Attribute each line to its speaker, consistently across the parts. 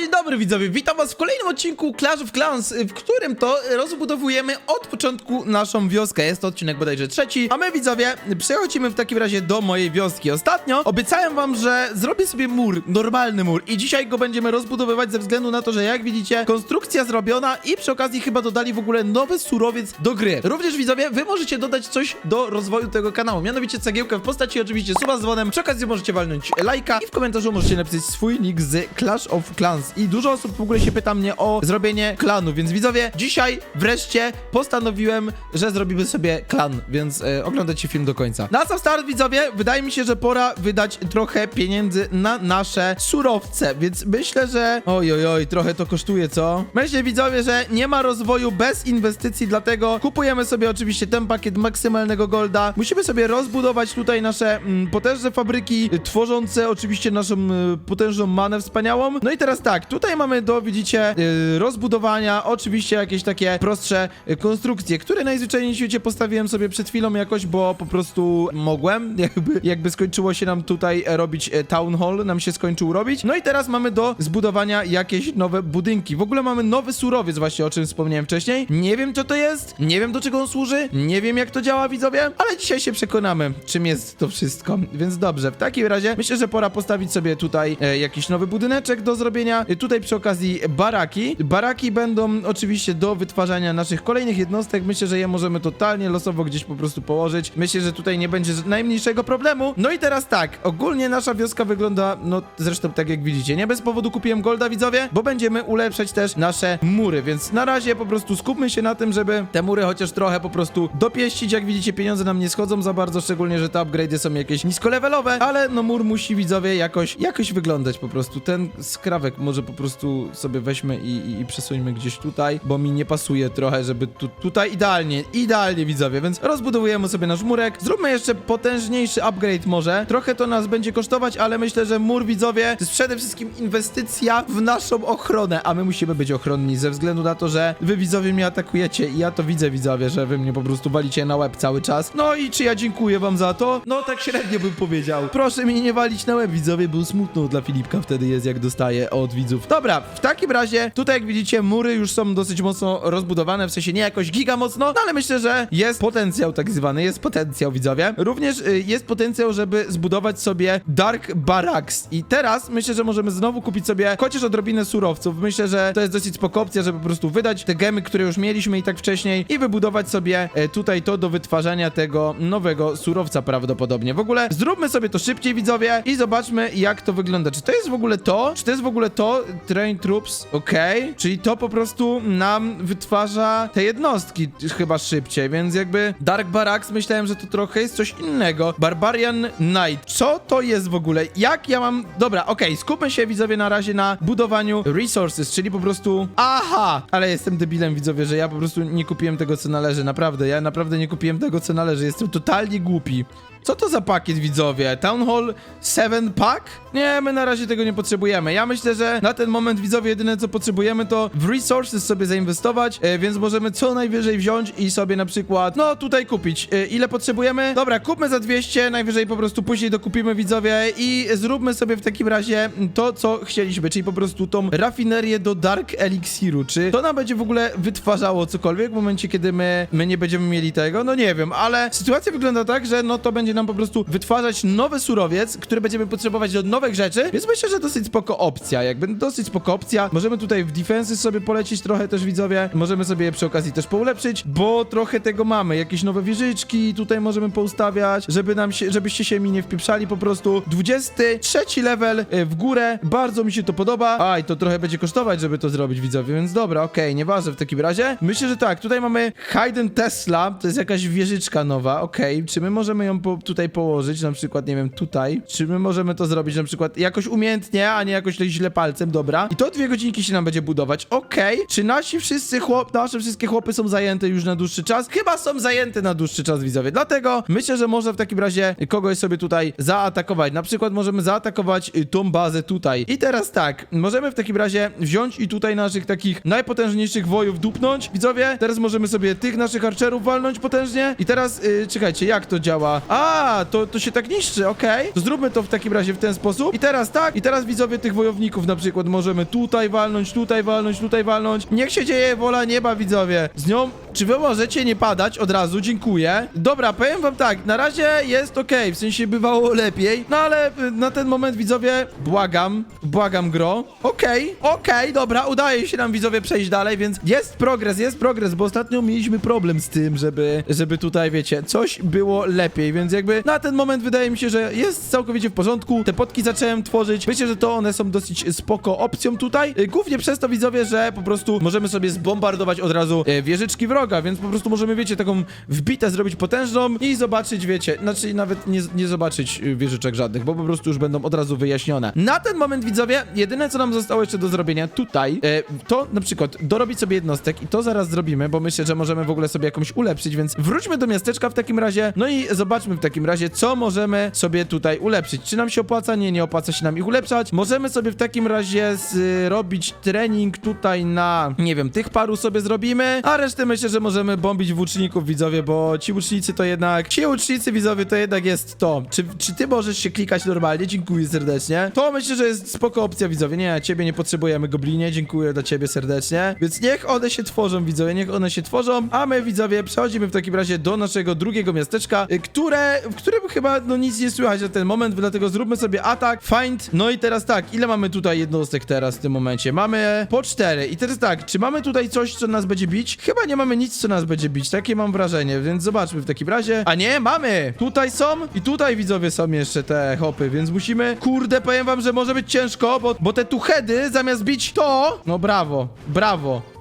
Speaker 1: dzień dobry widzowie, witam was w kolejnym odcinku Clash of Clans, w którym to rozbudowujemy od początku naszą wioskę. Jest to odcinek bodajże trzeci, a my widzowie przechodzimy w takim razie do mojej wioski. Ostatnio obiecałem wam, że zrobię sobie mur, normalny mur i dzisiaj go będziemy rozbudowywać ze względu na to, że jak widzicie konstrukcja zrobiona i przy okazji chyba dodali w ogóle nowy surowiec do gry. Również widzowie, wy możecie dodać coś do rozwoju tego kanału, mianowicie cegiełkę w postaci oczywiście suba z dzwonem, przy okazji możecie walnąć lajka i w komentarzu możecie napisać swój nick z Clash of Clans i dużo osób w ogóle się pyta mnie o zrobienie klanu, więc widzowie, dzisiaj wreszcie postanowiłem, że zrobimy sobie klan, więc e, oglądajcie film do końca. Na sam start widzowie, wydaje mi się, że pora wydać trochę pieniędzy na nasze surowce, więc myślę, że oj, oj, oj, trochę to kosztuje, co? Myślę widzowie, że nie ma rozwoju bez inwestycji, dlatego kupujemy sobie oczywiście ten pakiet maksymalnego golda. Musimy sobie rozbudować tutaj nasze mm, potężne fabryki, y, tworzące oczywiście naszą y, potężną manę wspaniałą. No i teraz tak, tutaj mamy do, widzicie, y, rozbudowania, oczywiście jakieś takie prostsze y, konstrukcje, które najzwyczajniej w świecie postawiłem sobie przed chwilą jakoś, bo po prostu mogłem, jakby, jakby skończyło się nam tutaj e, robić e, town hall, nam się skończył robić. No i teraz mamy do zbudowania jakieś nowe budynki. W ogóle mamy nowy surowiec właśnie, o czym wspomniałem wcześniej. Nie wiem, co to jest, nie wiem, do czego on służy, nie wiem, jak to działa, widzowie, ale dzisiaj się przekonamy, czym jest to wszystko. Więc dobrze, w takim razie myślę, że pora postawić sobie tutaj e, jakiś nowy budyneczek do zrobienia. Tutaj przy okazji baraki. Baraki będą oczywiście do wytwarzania naszych kolejnych jednostek. Myślę, że je możemy totalnie losowo gdzieś po prostu położyć. Myślę, że tutaj nie będzie najmniejszego problemu. No i teraz tak, ogólnie nasza wioska wygląda, no zresztą tak jak widzicie, nie bez powodu kupiłem golda, widzowie, bo będziemy ulepszać też nasze mury, więc na razie po prostu skupmy się na tym, żeby te mury chociaż trochę po prostu dopieścić. Jak widzicie, pieniądze nam nie schodzą za bardzo, szczególnie, że te upgrade'y są jakieś niskolevelowe, ale no mur musi, widzowie, jakoś, jakoś wyglądać po prostu. Ten skrawek może po prostu sobie weźmy i, i, i przesuńmy gdzieś tutaj, bo mi nie pasuje trochę, żeby tu, tutaj idealnie, idealnie, widzowie, więc rozbudowujemy sobie nasz murek. Zróbmy jeszcze potężniejszy upgrade może. Trochę to nas będzie kosztować, ale myślę, że mur, widzowie, to jest przede wszystkim inwestycja w naszą ochronę, a my musimy być ochronni ze względu na to, że wy, widzowie, mnie atakujecie i ja to widzę, widzowie, że wy mnie po prostu walicie na łeb cały czas. No i czy ja dziękuję wam za to? No tak średnio bym powiedział. Proszę mnie nie walić na łeb, widzowie, był smutno dla Filipka wtedy jest, jak dostaje od widzów. Dobra, w takim razie, tutaj jak widzicie, mury już są dosyć mocno rozbudowane, w sensie nie jakoś giga mocno, no ale myślę, że jest potencjał tak zwany, jest potencjał, widzowie. Również y, jest potencjał, żeby zbudować sobie Dark Barracks. I teraz myślę, że możemy znowu kupić sobie chociaż odrobinę surowców. Myślę, że to jest dosyć spoko opcja, żeby po prostu wydać te gemy, które już mieliśmy i tak wcześniej i wybudować sobie e, tutaj to do wytwarzania tego nowego surowca prawdopodobnie. W ogóle zróbmy sobie to szybciej, widzowie, i zobaczmy, jak to wygląda. Czy to jest w ogóle to? Czy to jest w ogóle to? Train Troops, okej. Czyli to po prostu nam wytwarza te jednostki chyba szybciej, więc jakby Dark Barracks myślałem, że to trochę jest coś innego. Barbarian Knight. Co to jest w ogóle? Jak ja mam... Dobra, okej, skupmy się, widzowie, na razie na budowaniu resources, czyli po prostu... Aha! Ale jestem debilem, widzowie, że ja po prostu nie kupiłem tego, co należy. Naprawdę, ja naprawdę nie kupiłem tego, co należy. Jestem totalnie głupi. Co to za pakiet, widzowie? Town Hall 7 Pack? Nie, my na razie tego nie potrzebujemy. Ja myślę, że na ten moment, widzowie, jedyne co potrzebujemy to w resources sobie zainwestować, e, więc możemy co najwyżej wziąć i sobie na przykład, no tutaj kupić. E, ile potrzebujemy? Dobra, kupmy za 200, najwyżej po prostu później dokupimy, widzowie, i zróbmy sobie w takim razie to, co chcieliśmy, czyli po prostu tą rafinerię do Dark Elixiru. Czy to nam będzie w ogóle wytwarzało cokolwiek w momencie, kiedy my, my nie będziemy mieli tego? No nie wiem, ale sytuacja wygląda tak, że no to będzie nam po prostu wytwarzać nowy surowiec, który będziemy potrzebować do nowych rzeczy, więc myślę, że dosyć spoko opcja, jakby dosyć spoko opcja. Możemy tutaj w defensy sobie polecić trochę też, widzowie. Możemy sobie je przy okazji też poulepszyć, bo trochę tego mamy. Jakieś nowe wieżyczki tutaj możemy poustawiać, żeby nam się, żebyście się mi nie wpieprzali po prostu. 23 level e, w górę, bardzo mi się to podoba. A, i to trochę będzie kosztować, żeby to zrobić, widzowie, więc dobra, okej, nieważne w takim razie. Myślę, że tak, tutaj mamy Hayden Tesla, to jest jakaś wieżyczka nowa, okej, czy my możemy ją po, tutaj położyć, na przykład, nie wiem, tutaj, czy my możemy to zrobić na przykład jakoś umiejętnie, a nie jakoś źle palcem, dobra. I to dwie godzinki się nam będzie budować, okej. Czy nasi wszyscy chłop, nasze wszystkie chłopy są zajęte już na dłuższy czas? Chyba są zajęte na dłuższy czas, widzowie, dlatego myślę, że może w takim razie kogoś sobie tutaj zaatakować. Na przykład możemy zaatakować y, tą bazę tutaj. I teraz tak, możemy w takim razie wziąć i tutaj naszych takich najpotężniejszych wojów dupnąć, widzowie. Teraz możemy sobie tych naszych archerów walnąć potężnie. I teraz, y, czekajcie, jak to działa? A, to, to się tak niszczy, okej. To zróbmy to w takim razie w ten sposób. I teraz tak, i teraz widzowie tych wojowników na przykład możemy tutaj walnąć, tutaj walnąć, tutaj walnąć. Niech się dzieje wola nieba, widzowie. Z nią, czy wy możecie nie padać od razu? Dziękuję. Dobra, powiem wam tak, na razie jest okej, w sensie bywało lepiej, no ale y, na ten moment widzowie, błagam, błagam gro. Okej, okej, dobra, udaje się nam widzowie przejść dalej, więc jest progres, jest progres, bo ostatnio mieliśmy problem z tym, żeby, żeby tutaj, wiecie, coś było lepiej, więc jakby na ten moment wydaje mi się, że jest całkowicie w porządku. Te potki zacząłem tworzyć. Myślę, że to one są dosyć spoko opcją tutaj. Y, Głównie przez to widzowie, że po prostu możemy sobie zbombardować od razu e, wieżyczki wroga, więc po prostu możemy, wiecie, taką wbitę zrobić potężną i zobaczyć, wiecie, znaczy nawet nie, nie zobaczyć y, wieżyczek żadnych, bo po prostu już będą od razu wyjaśnione. Na ten moment widzowie, jedyne co nam zostało jeszcze do zrobienia tutaj, to na przykład dorobić sobie jednostek i to zaraz zrobimy, bo myślę, że możemy w ogóle sobie jakąś ulepszyć, więc wróćmy do miasteczka w takim razie, no i zobaczmy w takim razie, co możemy sobie tutaj ulepszyć. Czy nam się opłaca? Nie, nie opłaca się nam ich ulepszać. Możemy sobie w takim razie zrobić trening tutaj na, nie wiem, tych paru sobie zrobimy, a resztę myślę, że możemy bombić włóczników, widzowie, bo ci łucznicy to jednak, ci łucznicy, widzowie, to jednak jest to. Czy, czy ty możesz się klikać normalnie? Dziękuję serdecznie. To myślę, że jest spoko opcja, widzowie. Nie, ciebie nie potrzebujemy, Goblinie, dziękuję dla ciebie serdecznie. Więc niech one się tworzą, widzowie, niech one się tworzą, a my, widzowie, przechodzimy w takim razie do naszego drugiego miasteczka, y, które, w którym chyba, no nic nie słychać na ten moment, dlatego zróbmy sobie atak, find, no i teraz tak, ile mamy tutaj jednostek teraz w tym momencie? Mamy po cztery i teraz tak, czy mamy tutaj coś, co nas będzie bić? Chyba nie mamy nic, co nas będzie bić, takie mam wrażenie, więc zobaczmy w takim razie. A nie, mamy! Tutaj są i tutaj, widzowie, są jeszcze te hopy, więc musimy, kurde, powiem wam, że może być ciężko, bo, bo te tuchedy, zamiast bić to, no brawo, brawo.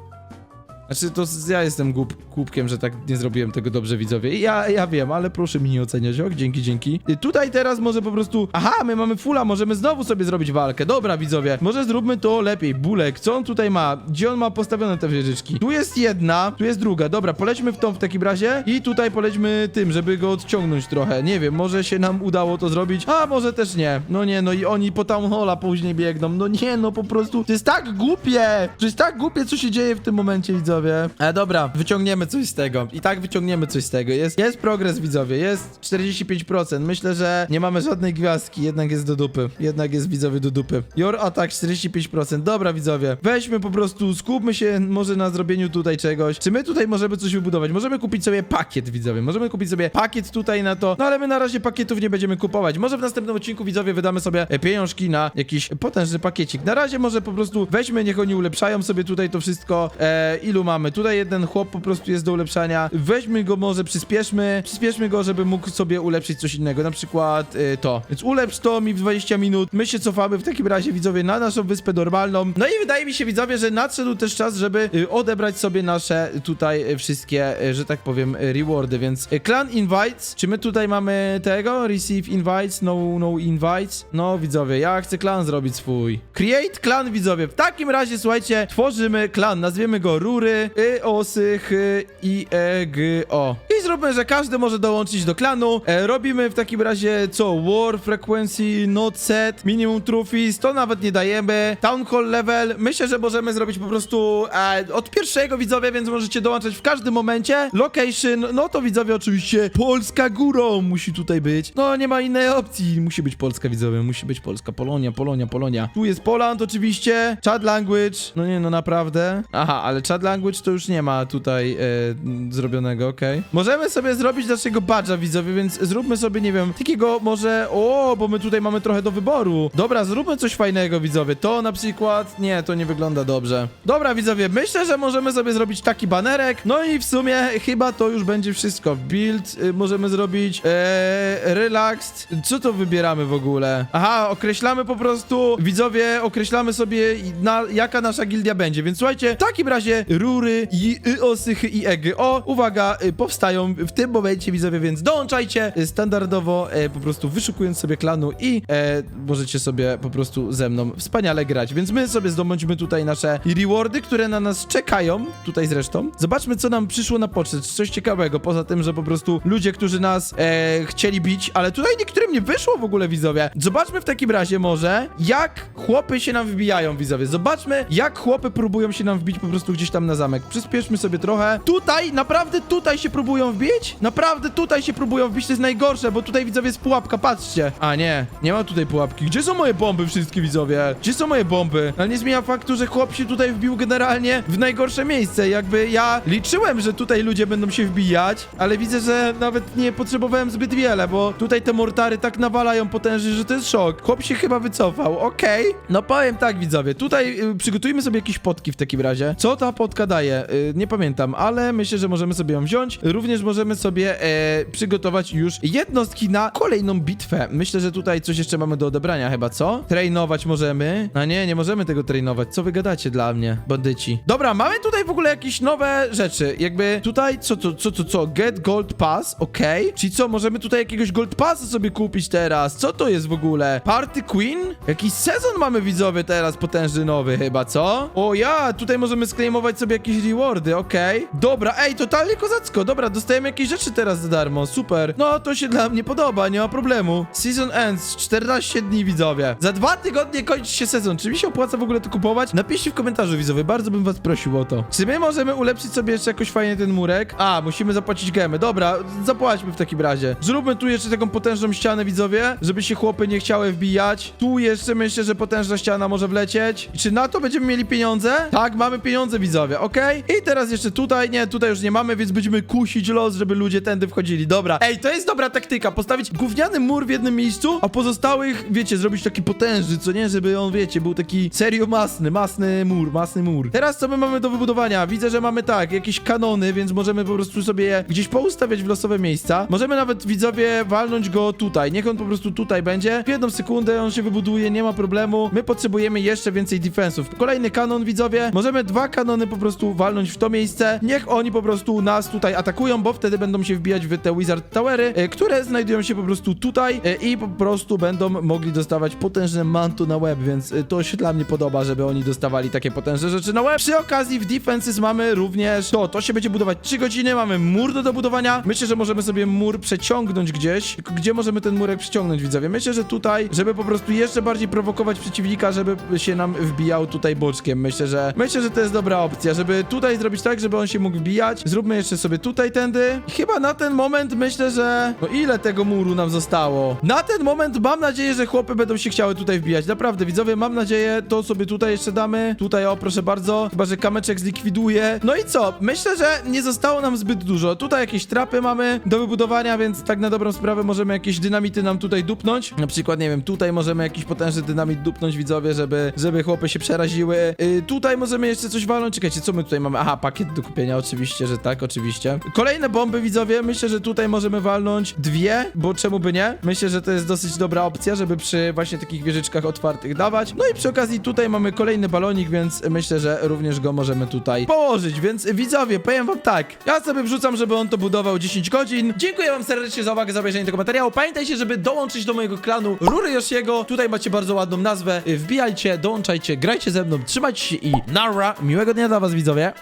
Speaker 1: Znaczy, to ja jestem głup, głupkiem, że tak nie zrobiłem tego dobrze, widzowie. Ja, ja wiem, ale proszę mi nie oceniać, ok? Dzięki, dzięki. Y, Tutaj teraz może po prostu... Aha, my mamy fula, możemy znowu sobie zrobić walkę. Dobra, widzowie, może zróbmy to lepiej. Bulek, co on tutaj ma? Gdzie on ma postawione te wieżyczki? Tu jest jedna, tu jest druga. Dobra, polećmy w tą w takim razie i tutaj polećmy tym, żeby go odciągnąć trochę. Nie wiem, może się nam udało to zrobić, a może też nie. No nie, no i oni po Town później biegną. No nie, no po prostu... To jest tak głupie! To jest tak głupie, co się dzieje w tym momencie, widzowie. E, dobra, wyciągniemy coś z tego. I tak wyciągniemy coś z tego. Jest, jest progres, widzowie, jest 45%. Myślę, że nie mamy żadnej gwiazdki, jednak jest do dupy. Jednak jest, widzowie, do dupy. Your attack 45%. Dobra, widzowie. Weźmy po prostu, skupmy się może na zrobieniu tutaj czegoś. Czy my tutaj możemy coś wybudować? Możemy kupić sobie pakiet, widzowie. Możemy kupić sobie pakiet tutaj na to. No ale my na razie pakietów nie będziemy kupować. Może w następnym odcinku, widzowie, wydamy sobie e, pieniążki na jakiś potężny pakiecik. Na razie może po prostu weźmy, niech oni ulepszają sobie tutaj to wszystko. E, ilu mamy? Tutaj jeden chłop po prostu jest do ulepszania. Weźmy go może, przyspieszmy. Przyspieszmy go, żeby mógł sobie ulepszyć coś innego. Na przykład e, to. Więc ulepsz to mi w 20 minut. My się cofamy w takim razie, widzowie, na naszą wyspę normalną. No i wydaje mi się, widzowie, że nadszedł też czas, żeby y, odebrać sobie nasze tutaj y, wszystkie, y, że tak powiem, y, rewardy, więc y, clan invites, czy my tutaj mamy tego? Receive invites, no, no invites? No, widzowie, ja chcę klan zrobić swój. Create clan, widzowie. W takim razie, słuchajcie, tworzymy klan, nazwiemy go Rury, y, Osy, H, I, E, G, O. I zróbmy, że każdy może dołączyć do klanu. E, robimy w takim razie co? War frequency, not set, minimum trophies, to nawet nie dajemy. Town hall level, myślę, że możemy zrobić po prostu e, od pierwszego widzowie, więc możecie dołączać w każdym momencie. Location, no to widzowie oczywiście Polska górą musi tutaj być. No nie ma innej opcji, musi być Polska widzowie, musi być Polska, Polonia, Polonia, Polonia. Tu jest Poland oczywiście, chat language, no nie no naprawdę. Aha, ale chat language to już nie ma tutaj e, zrobionego, okej. Możemy sobie zrobić naszego badża widzowie, więc zróbmy sobie, nie wiem, takiego może, o, bo my tutaj mamy trochę do wyboru. Dobra, zróbmy coś fajnego widzowie, to na przykład, nie, to nie wygląda dobrze. Dobra widzowie, myślę, że możemy sobie zrobić taki banerek, no i w sumie chyba to już będzie wszystko. Build y, możemy zrobić, e, relaxed, co to wybieramy w ogóle? Aha, określamy po prostu, widzowie, określamy sobie na, jaka nasza gildia będzie, więc słuchajcie, w takim razie rury i y, osychy i egi. O, uwaga, y, powstają w tym momencie widzowie, więc dołączajcie y, standardowo, e, po prostu wyszukując sobie klanu i e, możecie sobie po prostu ze mną wspaniale grać, więc my sobie zdobądźmy tutaj nasze rewardy, które na nas czekają, tutaj zresztą. Zobaczmy, co nam przyszło na poczet, coś ciekawego, poza tym, że po prostu ludzie, którzy nas e, chcieli bić, ale tutaj niektórym nie wyszło w ogóle, widzowie. Zobaczmy w takim razie może, jak chłopy się nam wbijają, widzowie. Zobaczmy, jak chłopy próbują się nam wbić po prostu gdzieś tam na zamek. Przyspieszmy sobie trochę. Tutaj, naprawdę tutaj się próbują wbić wbić? Naprawdę tutaj się próbują wbić, to jest najgorsze, bo tutaj widzowie jest pułapka, patrzcie. A nie, nie ma tutaj pułapki. Gdzie są moje bomby wszystkie widzowie? Gdzie są moje bomby? Ale nie zmienia faktu, że chłop się tutaj wbił generalnie w najgorsze miejsce. Jakby ja liczyłem, że tutaj ludzie będą się wbijać, ale widzę, że nawet nie potrzebowałem zbyt wiele, bo tutaj te mortary tak nawalają potężnie, że to jest szok. Chłop się chyba wycofał, okej. No powiem tak widzowie, tutaj y, przygotujmy sobie jakieś potki w takim razie. Co ta potka daje? Y, nie pamiętam, ale myślę, że możemy sobie ją wziąć. Również możemy sobie e, przygotować już jednostki na kolejną bitwę. Myślę, że tutaj coś jeszcze mamy do odebrania chyba, co? Trainować możemy. A nie, nie możemy tego trainować. Co wy gadacie dla mnie, bandyci? Dobra, mamy tutaj w ogóle jakieś nowe rzeczy. Jakby tutaj, co, co, co, co, co? Get Gold Pass, okej. Czyli co, możemy tutaj jakiegoś Gold Passa sobie kupić teraz? Co to jest w ogóle? Party Queen? Jakiś sezon mamy widzowie teraz potężny nowy chyba, co? O ja, tutaj możemy sklejmować sobie jakieś rewardy, okej. Dobra, ej, totalnie kozacko. Dobra, dostajemy jakieś rzeczy teraz za darmo, super. No, to się dla mnie podoba, nie ma problemu. Season ends, 14 dni widzowie. Za dwa tygodnie kończy się sezon. Czy mi się opłaca w ogóle to kupować? Napiszcie w komentarzu widzowie, bardzo bym was prosił o to. Czy my możemy ulepszyć sobie jeszcze jakoś fajnie ten murek? A, musimy zapłacić gemy. Dobra, zapłaćmy w takim razie. Zróbmy tu jeszcze taką potężną ścianę widzowie, żeby się chłopy nie chciały wbijać. Tu jeszcze myślę, że potężna ściana może wlecieć. Czy na to będziemy mieli pieniądze? Tak, mamy pieniądze widzowie, okej? I teraz jeszcze tutaj, nie, tutaj już nie mamy, więc będziemy kusić los, żeby ludzie tędy wchodzili. Dobra, ej, to jest dobra taktyka, postawić gówniany mur w jednym miejscu, a pozostałych, wiecie, zrobić taki potężny, co nie, żeby on, wiecie, był taki serio masny, masny mur, masny mur. Teraz co my mamy do wybudowania? Widzę, że mamy tak, jakieś kanony, więc możemy po prostu sobie je gdzieś poustawiać w losowe miejsca. Możemy nawet, widzowie, walnąć go tutaj. Niech on po prostu tutaj będzie. W jedną sekundę on się wybuduje, nie ma problemu. My potrzebujemy jeszcze więcej defensów. Kolejny kanon, widzowie. Możemy dwa kanony po prostu walnąć w to miejsce. Niech oni po prostu nas tutaj atakują, bo wtedy będą się wbijać w te Wizard Towery, e, które znajdują się po prostu tutaj e, i po prostu będą mogli dostawać potężne mantu na web, więc e, to się dla mnie podoba, żeby oni dostawali takie potężne rzeczy na web. Przy okazji w Defenses mamy również to, to się będzie budować 3 godziny, mamy mur do dobudowania. Myślę, że możemy sobie mur przeciągnąć gdzieś. Gdzie możemy ten murek przeciągnąć, widzowie? Myślę, że tutaj, żeby po prostu jeszcze bardziej prowokować przeciwnika, żeby się nam wbijał tutaj boczkiem. Myślę, że myślę, że to jest dobra opcja, żeby tutaj zrobić tak, żeby on się mógł wbijać. Zróbmy jeszcze sobie tutaj tędy. I chyba na ten moment myślę, że no ile tego muru nam zostało? Na ten moment mam nadzieję, że chłopy będą się chciały tutaj wbijać. Naprawdę, widzowie, mam nadzieję, to sobie tutaj jeszcze damy. Tutaj, o, proszę bardzo. Chyba, że kamyczek zlikwiduje. No i co? Myślę, że nie zostało nam zbyt dużo. Tutaj jakieś trapy mamy do wybudowania, więc tak na dobrą sprawę możemy jakieś dynamity nam tutaj dupnąć. Na przykład, nie wiem, tutaj możemy jakiś potężny dynamit dupnąć, widzowie, żeby, żeby chłopy się przeraziły. Yy, tutaj możemy jeszcze coś walnąć. Czekajcie, co my tutaj mamy? Aha, pakiet do kupienia, oczywiście, że tak, oczywiście. Bomby, widzowie. Myślę, że tutaj możemy walnąć dwie, bo czemu by nie? Myślę, że to jest dosyć dobra opcja, żeby przy właśnie takich wieżyczkach otwartych dawać. No i przy okazji tutaj mamy kolejny balonik, więc myślę, że również go możemy tutaj położyć. Więc widzowie, powiem wam tak. Ja sobie wrzucam, żeby on to budował 10 godzin. Dziękuję wam serdecznie za uwagę, za obejrzenie tego materiału. Pamiętajcie, żeby dołączyć do mojego klanu Rury Yoshiego. Tutaj macie bardzo ładną nazwę. Wbijajcie, dołączajcie, grajcie ze mną, trzymajcie się i nara. Miłego dnia dla was, widzowie.